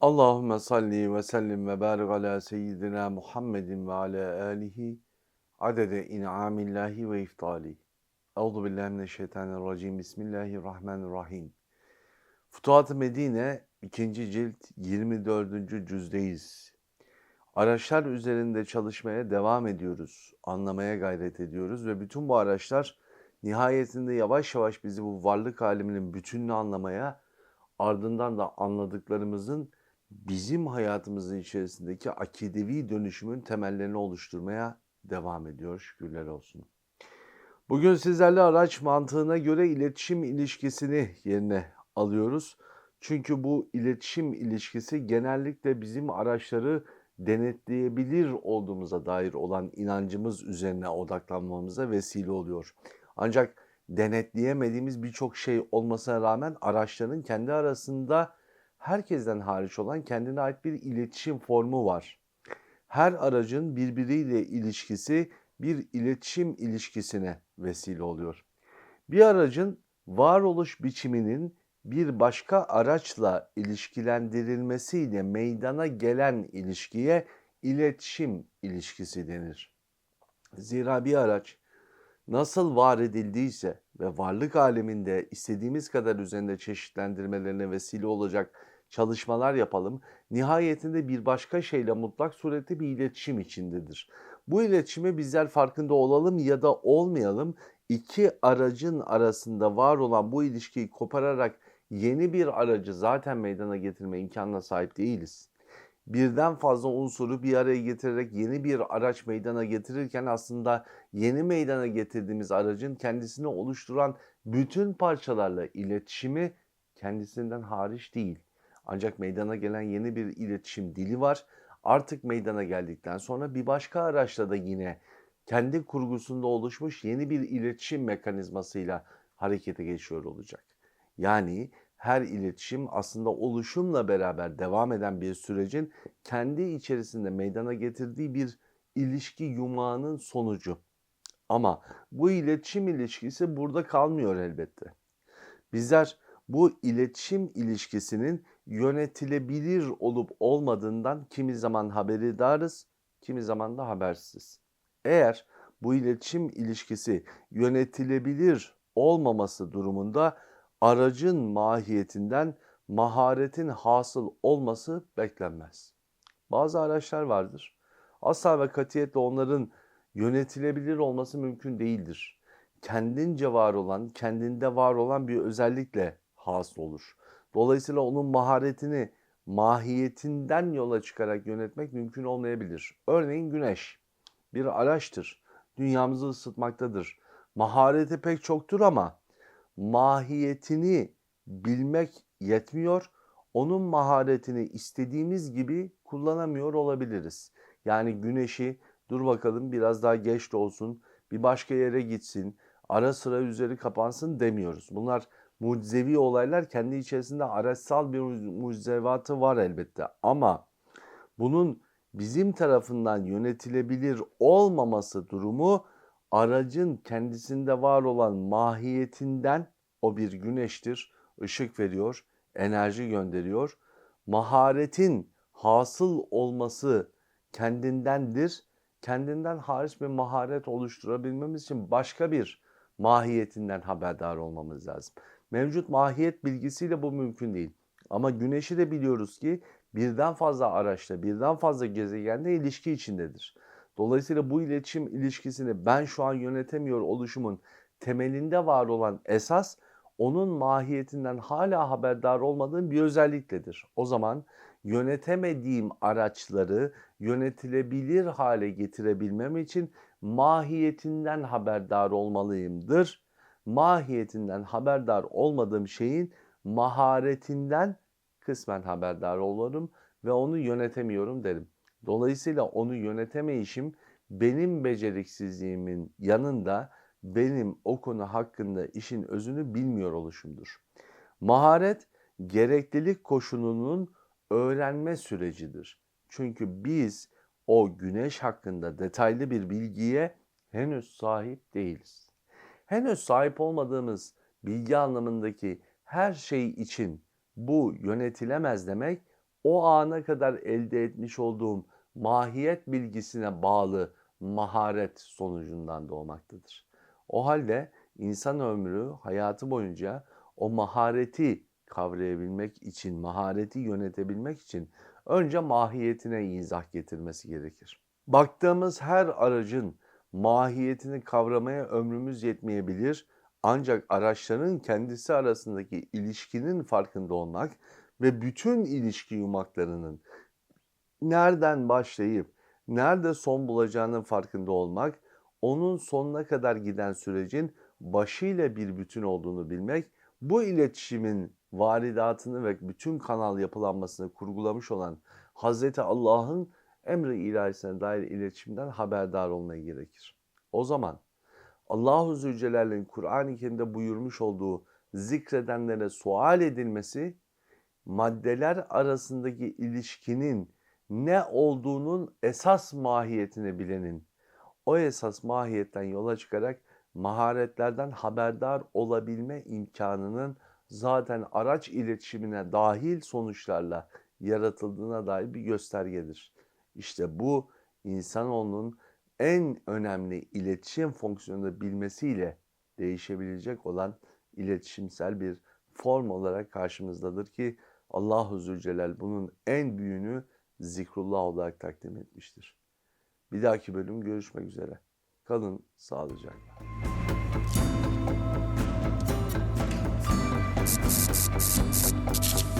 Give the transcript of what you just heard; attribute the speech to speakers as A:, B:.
A: Allahümme salli ve sellim ve barik ala seyyidina Muhammedin ve ala alihi adede in'amillahi ve iftali. Euzu billahi mineşşeytanirracim. Bismillahirrahmanirrahim. Futuhat-ı Medine 2. cilt 24. cüzdeyiz. Araçlar üzerinde çalışmaya devam ediyoruz. Anlamaya gayret ediyoruz ve bütün bu araçlar nihayetinde yavaş yavaş bizi bu varlık aleminin bütününü anlamaya, ardından da anladıklarımızın bizim hayatımızın içerisindeki akidevi dönüşümün temellerini oluşturmaya devam ediyor. Şükürler olsun. Bugün sizlerle araç mantığına göre iletişim ilişkisini yerine alıyoruz. Çünkü bu iletişim ilişkisi genellikle bizim araçları denetleyebilir olduğumuza dair olan inancımız üzerine odaklanmamıza vesile oluyor. Ancak denetleyemediğimiz birçok şey olmasına rağmen araçların kendi arasında herkesten hariç olan kendine ait bir iletişim formu var. Her aracın birbiriyle ilişkisi bir iletişim ilişkisine vesile oluyor. Bir aracın varoluş biçiminin bir başka araçla ilişkilendirilmesiyle meydana gelen ilişkiye iletişim ilişkisi denir. Zira bir araç nasıl var edildiyse ve varlık aleminde istediğimiz kadar üzerinde çeşitlendirmelerine vesile olacak çalışmalar yapalım. Nihayetinde bir başka şeyle mutlak surette bir iletişim içindedir. Bu iletişimi bizler farkında olalım ya da olmayalım iki aracın arasında var olan bu ilişkiyi kopararak yeni bir aracı zaten meydana getirme imkanına sahip değiliz. Birden fazla unsuru bir araya getirerek yeni bir araç meydana getirirken aslında yeni meydana getirdiğimiz aracın kendisini oluşturan bütün parçalarla iletişimi kendisinden hariç değil. Ancak meydana gelen yeni bir iletişim dili var. Artık meydana geldikten sonra bir başka araçla da yine kendi kurgusunda oluşmuş yeni bir iletişim mekanizmasıyla harekete geçiyor olacak. Yani her iletişim aslında oluşumla beraber devam eden bir sürecin kendi içerisinde meydana getirdiği bir ilişki yumağının sonucu. Ama bu iletişim ilişkisi burada kalmıyor elbette. Bizler bu iletişim ilişkisinin yönetilebilir olup olmadığından kimi zaman haberdarız, kimi zaman da habersiz. Eğer bu iletişim ilişkisi yönetilebilir olmaması durumunda aracın mahiyetinden maharetin hasıl olması beklenmez. Bazı araçlar vardır. Asla ve katiyetle onların yönetilebilir olması mümkün değildir. Kendince var olan, kendinde var olan bir özellikle hasıl olur. Dolayısıyla onun maharetini mahiyetinden yola çıkarak yönetmek mümkün olmayabilir. Örneğin güneş bir araçtır. Dünyamızı ısıtmaktadır. Mahareti pek çoktur ama mahiyetini bilmek yetmiyor. Onun maharetini istediğimiz gibi kullanamıyor olabiliriz. Yani güneşi dur bakalım biraz daha geç de olsun, bir başka yere gitsin, ara sıra üzeri kapansın demiyoruz. Bunlar mucizevi olaylar kendi içerisinde araçsal bir mucizevatı var elbette. Ama bunun bizim tarafından yönetilebilir olmaması durumu aracın kendisinde var olan mahiyetinden o bir güneştir, ışık veriyor, enerji gönderiyor. Maharetin hasıl olması kendindendir. Kendinden hariç bir maharet oluşturabilmemiz için başka bir mahiyetinden haberdar olmamız lazım. Mevcut mahiyet bilgisiyle bu mümkün değil. Ama güneşi de biliyoruz ki birden fazla araçla, birden fazla gezegende ilişki içindedir. Dolayısıyla bu iletişim ilişkisini ben şu an yönetemiyor oluşumun temelinde var olan esas onun mahiyetinden hala haberdar olmadığım bir özellikledir. O zaman yönetemediğim araçları yönetilebilir hale getirebilmem için mahiyetinden haberdar olmalıyımdır. Mahiyetinden haberdar olmadığım şeyin maharetinden kısmen haberdar olurum ve onu yönetemiyorum derim. Dolayısıyla onu yönetemeyişim benim beceriksizliğimin yanında benim o konu hakkında işin özünü bilmiyor oluşumdur. Maharet gereklilik koşulunun öğrenme sürecidir. Çünkü biz o güneş hakkında detaylı bir bilgiye henüz sahip değiliz. Henüz sahip olmadığımız bilgi anlamındaki her şey için bu yönetilemez demek o ana kadar elde etmiş olduğum mahiyet bilgisine bağlı maharet sonucundan doğmaktadır. O halde insan ömrü hayatı boyunca o mahareti kavrayabilmek için, mahareti yönetebilmek için önce mahiyetine izah getirmesi gerekir. Baktığımız her aracın mahiyetini kavramaya ömrümüz yetmeyebilir. Ancak araçların kendisi arasındaki ilişkinin farkında olmak ve bütün ilişki yumaklarının nereden başlayıp nerede son bulacağının farkında olmak, onun sonuna kadar giden sürecin başıyla bir bütün olduğunu bilmek, bu iletişimin varidatını ve bütün kanal yapılanmasını kurgulamış olan Hazreti Allah'ın emri ilahisine dair iletişimden haberdar olmaya gerekir. O zaman Allahu Zülcelal'in Kur'an-ı Kerim'de buyurmuş olduğu zikredenlere sual edilmesi maddeler arasındaki ilişkinin ne olduğunun esas mahiyetini bilenin o esas mahiyetten yola çıkarak maharetlerden haberdar olabilme imkanının zaten araç iletişimine dahil sonuçlarla yaratıldığına dair bir göstergedir. İşte bu insanoğlunun en önemli iletişim fonksiyonunu bilmesiyle değişebilecek olan iletişimsel bir form olarak karşımızdadır ki Allahu Zülcelal bunun en büyüğünü zikrullah olarak takdim etmiştir. Bir dahaki bölüm görüşmek üzere. Kalın sağlıcakla.
B: Thank you.